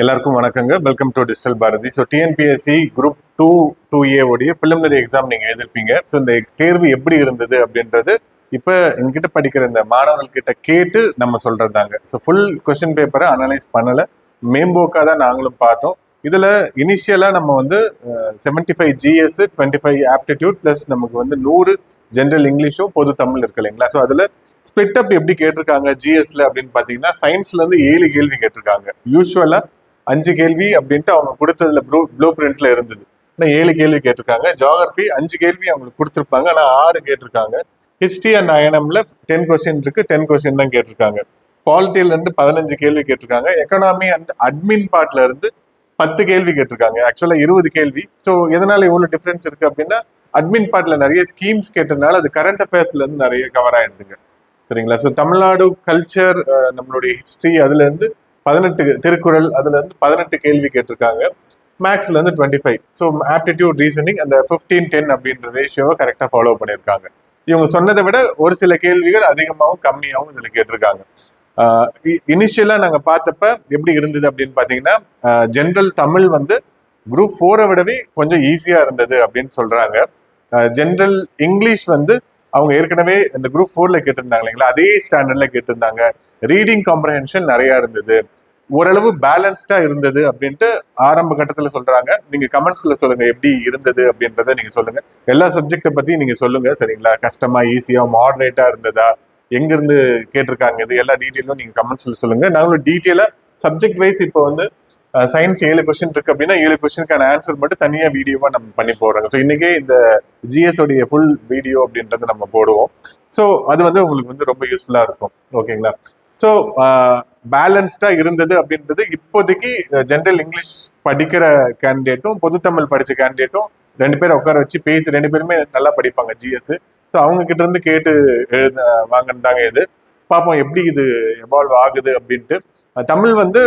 எல்லாருக்கும் வணக்கங்க. Welcome to digital Bharathi so TNPSC group two two A உடைய preliminary exam நீங்கள் எழுதிருப்பீங்க. ஸோ இந்த தேர்வு எப்படி இருந்தது அப்படின்றது இப்போ என்கிட்ட படிக்கிற இந்த மாணவர்கள் கிட்ட கேட்டு நம்ம சொல்றதாங்க ஸோ ஃபுல் கொஸ்டின் பேப்பரை அனலைஸ் பண்ணலை. மேம்போக்காக தான் நாங்களும் பார்த்தோம். இதில் இனிஷியலாக நம்ம வந்து seventy five GS twenty five aptitude plus நமக்கு வந்து நூறு ஜென்ரல் இங்கிலீஷும் பொது தமிழ் இருக்கு இல்லைங்களா? ஸோ அதில் ஸ்பிட் அப் எப்படி கேட்டிருக்காங்க ஜிஎஸ்ல அப்படின்னு பார்த்தீங்கன்னா சயின்ஸ்ல இருந்து ஏழு கேள்வி கேட்டிருக்காங்க. யூஸ்வலாக அஞ்சு கேள்வி அப்படின்ட்டு அவங்க கொடுத்ததுல ப்ளூ ப்ளூ பிரிண்ட்ல இருந்தது. ஆனால் ஏழு கேள்வி கேட்டிருக்காங்க. ஜியாகிரபி அஞ்சு கேள்வி அவங்களுக்கு கொடுத்துருப்பாங்க. ஆனால் ஆறு கேட்டிருக்காங்க. ஹிஸ்ட்ரி அண்ட் அயனம்ல டென் கொஸ்டின் இருக்கு. டென் கொஸ்டின் தான் கேட்டிருக்காங்க. பாலிட்டியில இருந்து பதினஞ்சு கேள்வி கேட்டிருக்காங்க. எக்கனாமி அண்ட் அட்மின் பார்ட்ல இருந்து பத்து கேள்வி கேட்டிருக்காங்க. ஆக்சுவலா இருபது கேள்வி. ஸோ எதனால இவ்வளவு டிஃபரன்ஸ் இருக்கு அப்படின்னா அட்மின் பார்ட்ல நிறைய ஸ்கீம்ஸ் கேட்டதுனால அது கரண்ட் அஃபேர்ஸ்ல இருந்து நிறைய கவர் ஆயிடுதுங்க. சரிங்களா? ஸோ தமிழ்நாடு கல்ச்சர் நம்மளுடைய ஹிஸ்ட்ரி அதுல இருந்து பதினெட்டு திருக்குறள் அதுல இருந்து பதினெட்டு கேள்வி கேட்டிருக்காங்க. மேக்ஸ்ல இருந்து twenty five so aptitude reasoning அந்த ஃபிஃப்டீன் டென் அப்படின்ற ரேஷியோவை கரெக்டாக ஃபாலோ பண்ணியிருக்காங்க. இவங்க சொன்னதை விட ஒரு சில கேள்விகள் அதிகமாகவும் கம்மியாகவும் இதில் கேட்டிருக்காங்க. இனிஷியலா நாங்க பார்த்தப்ப எப்படி இருந்தது அப்படின்னு பாத்தீங்கன்னா ஜென்ரல் தமிழ் வந்து குரூப் ஃபோரை விடவே கொஞ்சம் ஈஸியா இருந்தது அப்படின்னு சொல்றாங்க. ஜென்ரல் இங்கிலீஷ் வந்து அவங்க ஏற்கனவே இந்த குரூப் ஃபோர்ல கேட்டிருந்தாங்க இல்லைங்களா? அதே ஸ்டாண்டர்ட்ல கேட்டிருந்தாங்க. ரீடிங் காம்ப்ரஹென்ஷன் நிறைய இருந்தது. ஓரளவு பேலன்ஸ்டா இருந்தது அப்படின்ட்டு ஆரம்ப கட்டத்துல சொல்றாங்க. நீங்க கமெண்ட்ஸ்ல சொல்லுங்க எப்படி இருந்தது அப்படின்றத நீங்க சொல்லுங்க. எல்லா சப்ஜெக்ட்டை பத்தி நீங்க சொல்லுங்க சரிங்களா? கஷ்டமா ஈஸியா மாடரேட்டா இருந்ததா? எங்க இருந்து கேட்டிருக்காங்க? இது எல்லா டீட்டெயிலும் நீங்க கமெண்ட்ஸ்ல சொல்லுங்க. நாங்களும் டீட்டெயிலா சப்ஜெக்ட் வைஸ் இப்போ வந்து சயின்ஸ் ஏழு கொஸ்டின் இருக்கு அப்படின்னா ஏழு கொஸ்டினுக்கான ஆன்சர் மட்டும் தனியா வீடியோவா நம்ம பண்ணி போடுறாங்க. ஸோ இன்னைக்கே இந்த ஜிஎஸ் உடைய ஃபுல் வீடியோ அப்படின்றத நம்ம போடுவோம். ஸோ அது வந்து உங்களுக்கு வந்து ரொம்ப யூஸ்ஃபுல்லா இருக்கும். ஓகேங்களா ஸோ பேலன்ஸ்டா இருந்தது அப்படின்றது இப்போதைக்கு ஜென்ரல் இங்கிலீஷ் படிக்கிற கேண்டிடேட்டும் பொதுத்தமிழ் படித்த படிச்ச கேண்டிடேட்டும் ரெண்டு பேரும் உட்கார வச்சு பேசி ரெண்டு பேருமே நல்லா படிப்பாங்க ஜிஎஸ் ஸோ அவங்க கிட்ட இருந்து கேட்டு எழுத வாங்கினாங்க இது. பார்ப்போம் எப்படி இது எவால்வ் ஆகுது அப்படின்ட்டு. தமிழ் வந்து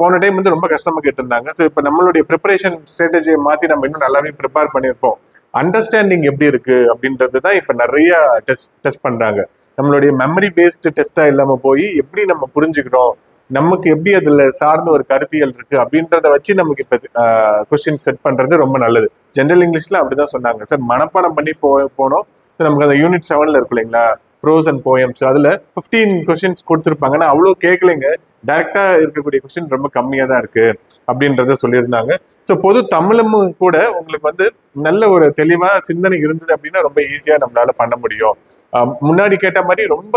போன டைம் வந்து ரொம்ப கஷ்டமா கேட்டிருந்தாங்க. ஸோ இப்போ நம்மளுடைய ப்ரிப்பரேஷன் ஸ்ட்ராட்டஜியை மாற்றி நம்ம இன்னும் நல்லாவே ப்ரிப்பேர் பண்ணியிருப்போம். அண்டர்ஸ்டாண்டிங் எப்படி இருக்கு அப்படின்றது தான் இப்போ நிறைய டெஸ்ட் டெஸ்ட் பண்றாங்க. நம்மளுடைய மெமரி பேஸ்டு டெஸ்ட்டாக இல்லாமல் போய் எப்படி நம்ம புரிஞ்சுக்கிறோம் நமக்கு எப்படி அதில் சார்ந்த ஒரு கருத்தியல் இருக்கு அப்படின்றத வச்சு நமக்கு இப்போ கொஸ்டின் செட் பண்ணுறது ரொம்ப நல்லது. ஜென்ரல் இங்கிலீஷ்ல அப்படிதான் சொன்னாங்க. சார் மனப்பாடம் பண்ணி போ போனோம். நமக்கு அந்த யூனிட் செவன்ல இருக்கு இல்லைங்களா? ப்ரோஸ் அண்ட் போயம்ஸ் அதில் ஃபிஃப்டீன் கொஸ்டின்ஸ் கொடுத்துருப்பாங்கன்னா அவ்வளோ கேட்கலைங்க டைரக்டா இருக்கக்கூடிய கொஸ்டின் ரொம்ப கம்மியா தான் இருக்கு அப்படின்றத சொல்லியிருந்தாங்க. ஸோ பொது தமிழும் கூட உங்களுக்கு வந்து நல்ல ஒரு தெளிவா சிந்தனை இருந்தது அப்படின்னா ரொம்ப ஈஸியா நம்மளால பண்ண முடியும். முன்னாடி கேட்ட மாதிரி ரொம்ப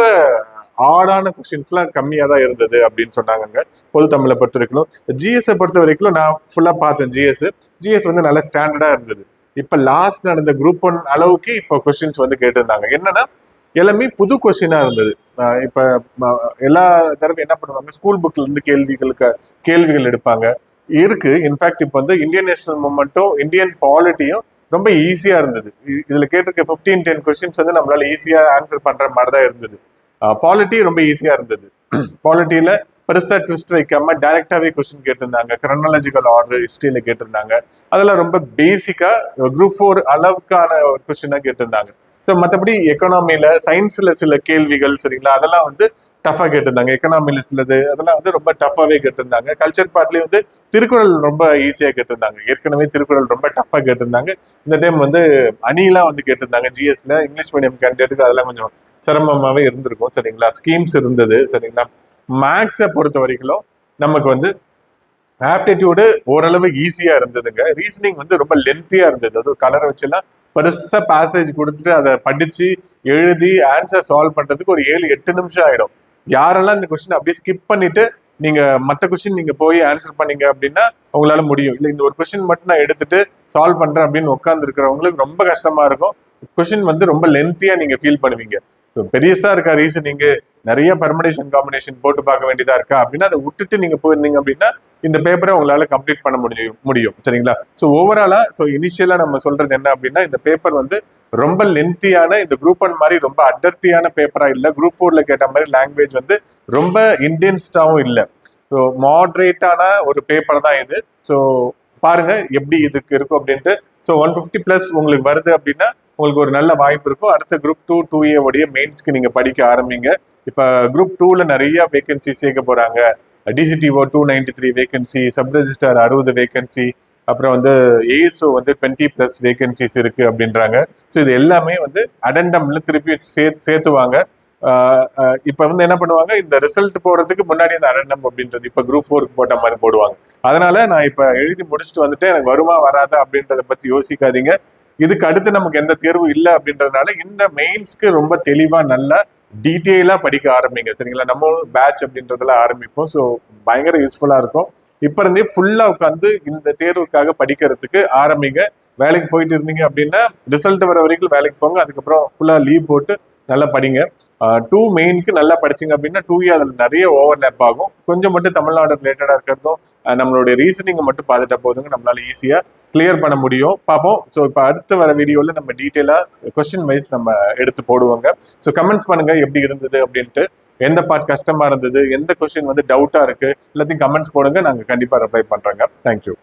ஆடான கொஸ்டின்ஸ்லாம் கம்மியாக தான் இருந்தது அப்படின்னு சொன்னாங்க பொது தமிழை பொறுத்த வரைக்கும். ஜிஎஸ்ஐ பொறுத்த வரைக்கும் நான் ஃபுல்லாக பார்த்தேன் ஜிஎஸ் ஜிஎஸ் வந்து நல்ல ஸ்டாண்டர்டாக இருந்தது. இப்போ லாஸ்ட் நடந்த குரூப் ஒன் அளவுக்கு இப்போ கொஸ்டின்ஸ் வந்து கேட்டிருந்தாங்க. என்னன்னா எல்லாமே புது கொஸ்டினா இருந்தது. இப்போ எல்லா தடவை என்ன பண்ணுவாங்க ஸ்கூல் புக்ல இருந்து கேள்விகளுக்கு கேள்விகள் எடுப்பாங்க. இருக்கு. இன்ஃபேக்ட் இப்போ வந்து இந்தியன் நேஷனல் மூமெண்ட்டும் இந்தியன் பாலிட்டியும் ரொம்ப ஈஸியா இருந்தது. இதுல கேட்டிருக்க ஃபிஃப்டீன் டென் கொஸ்டின்ஸ் வந்து நம்மளால ஈஸியா ஆன்சர் பண்ற மாதிரி தான் இருந்தது பாலிட்டி ரொம்ப ஈஸியா இருந்தது. பாலிட்டியில பெருசா ட்விஸ்ட் வைக்காம டைரக்டாவே கொஸ்டின் கேட்டிருந்தாங்க. கிரனாலஜிக்கல் ஆர்டர் ஹிஸ்டரியில கேட்டிருந்தாங்க. அதெல்லாம் ரொம்ப பேசிக்கா குரூப் ஃபோர் அளவுக்கான ஒரு கொஸ்டினா கேட்டிருந்தாங்க. ஸோ மற்றபடி எக்கனாமியில சயின்ஸ்ல சில கேள்விகள் சரிங்களா? அதெல்லாம் வந்து டஃபாக கேட்டிருந்தாங்க. எக்கனாமியில் சிலது அதெல்லாம் வந்து ரொம்ப டஃபாகவே கேட்டிருந்தாங்க. கல்ச்சர் பார்ட்லயும் வந்து திருக்குறள் ரொம்ப ஈஸியாக கேட்டிருந்தாங்க. ஏற்கனவே திருக்குறள் ரொம்ப டஃபாக கேட்டிருந்தாங்க. இந்த டைம் வந்து அணிலாம் வந்து கேட்டிருந்தாங்க. ஜிஎஸ்ல இங்கிலீஷ் மீடியம் கேண்டிடேட்டுக்கு அதெல்லாம் கொஞ்சம் சிரமமாகவே இருந்திருக்கும் சரிங்களா? ஸ்கீம்ஸ் இருந்தது சரிங்களா? மேக்ஸை பொறுத்த வரைக்கும் நமக்கு வந்து ஆப்டிடியூடு ஓரளவு ஈஸியாக இருந்ததுங்க. ரீசனிங் வந்து ரொம்ப லென்த்தியாக இருந்தது. அதுவும் கலரை வச்சுலாம் பெருசா பேசேஜ் கொடுத்துட்டு அதை படிச்சு எழுதி ஆன்சர் சால்வ் பண்றதுக்கு ஒரு ஏழு எட்டு நிமிஷம் ஆயிடும். யாரெல்லாம் இந்த கொஸ்டின் அப்படியே ஸ்கிப் பண்ணிட்டு நீங்க மத்த கொஸ்டின் நீங்க போய் ஆன்சர் பண்ணீங்க அப்படின்னா உங்களால முடியும். இல்ல இந்த ஒரு கொஸ்டின் மட்டும் நான் எடுத்துட்டு சால்வ் பண்றேன் அப்படின்னு உட்கார்ந்து இருக்கிறவங்களுக்கு ரொம்ப கஷ்டமா இருக்கும். கொஸ்டின் வந்து ரொம்ப லென்த்தியா நீங்க ஃபீல் பண்ணுவீங்க. பெரியசா இருக்கா ரீசனிங் நிறைய பெர்மடேஷன் காம்பினேஷன் போட்டு பார்க்க வேண்டியதா இருக்கா? அப்படின்னா அதை விட்டுட்டு நீங்க போயிருந்தீங்க அப்படின்னா இந்த பேப்பரை உங்களால கம்ப்ளீட் பண்ண முடியும் முடியும். சரிங்களா? ஸோ ஓவராலா ஸோ இனிஷியலா நம்ம சொல்றது என்ன அப்படின்னா இந்த பேப்பர் வந்து ரொம்ப லென்த்தியான இந்த குரூப் ஒன் மாதிரி ரொம்ப அடர்த்தியான பேப்பரா இல்லை. குரூப் ஃபோர்ல கேட்ட மாதிரி லாங்குவேஜ் வந்து ரொம்ப இன்டென்ஸ்டாவும் இல்லை. ஸோ மாட்ரேட்டான ஒரு பேப்பர் தான் இது. ஸோ பாருங்க எப்படி இதுக்கு இருக்கும் அப்படின்ட்டு. ஸோ ஒன் ஃபிஃப்டி பிளஸ் உங்களுக்கு வருது அப்படின்னா உங்களுக்கு ஒரு நல்ல வாய்ப்பு இருக்கும். அடுத்த குரூப் டூ டூ ஏ உடைய மெயின்ஸ்க்கு நீங்கள் படிக்க ஆரம்பிங்க. இப்போ குரூப் டூவில் நிறைய வேகன்சி சேர்க்க போகிறாங்க DCTO two ninety three vacancy sub registrar அறுபது வேகன்சி அப்புறம் வந்து ஏஎஸ்ஓ வந்து டுவெண்ட்டி ப்ளஸ் வேகன்சிஸ் இருக்கு அப்படின்றாங்க. ஸோ இது எல்லாமே வந்து அடண்டம்ல திருப்பி சே சேர்த்துவாங்க. இப்போ வந்து என்ன பண்ணுவாங்க? இந்த ரிசல்ட் போடுறதுக்கு முன்னாடி இந்த அடண்டம் அப்படின்றது இப்போ குரூப் ஃபோருக்கு போட்ட மாதிரி போடுவாங்க. அதனால நான் இப்போ எழுதி முடிச்சுட்டு வந்துட்டு எனக்கு வருமா வராதா அப்படின்றத பத்தி யோசிக்காதீங்க. இதுக்கு அடுத்து நமக்கு எந்த தேர்வும் இல்லை அப்படின்றதுனால இந்த மெயின்ஸ்க்கு ரொம்ப தெளிவா நல்லா டீட்டெயிலா படிக்க ஆரம்பிங்க. சரிங்களா? நம்ம பேட்ச் அப்படின்றதுல ஆரம்பிப்போம். ஸோ பயங்கர யூஸ்ஃபுல்லா இருக்கும். இப்ப இருந்தே ஃபுல்லா உட்காந்து இந்த தேர்வுக்காக படிக்கிறதுக்கு ஆரம்பிங்க. வேலைக்கு போயிட்டு இருந்தீங்க அப்படின்னா ரிசல்ட் வர வரைக்கும் வேலைக்கு போங்க. அதுக்கப்புறம் ஃபுல்லா லீவ் போட்டு நல்லா படிங்க. டூ மெயினுக்கு நல்லா படிச்சிங்க அப்படின்னா டூ இயர் அதில் நிறைய ஓவர்லேப் ஆகும். கொஞ்சம் மட்டும் தமிழ்நாடு ரிலேட்டடாக இருக்கிறதும் நம்மளுடைய ரீசனிங்கை மட்டும் பார்த்துட்டா போதுங்க. நம்மளால ஈஸியாக கிளியர் பண்ண முடியும். பார்ப்போம். ஸோ இப்போ அடுத்து வர வீடியோவில் நம்ம டீட்டெயிலாக கொஸ்டின் வைஸ் நம்ம எடுத்து போடுவோங்க. ஸோ கமெண்ட்ஸ் பண்ணுங்க. எப்படி இருந்தது அப்படின்ட்டு. எந்த பார்ட் கஷ்டமா இருந்தது? எந்த கொஸ்டின் வந்து டவுட்டா இருக்கு? எல்லாத்தையும் கமெண்ட்ஸ் போடுங்க. நாங்கள் கண்டிப்பாக ரிப்ளை பண்றோங்க. தேங்க்யூ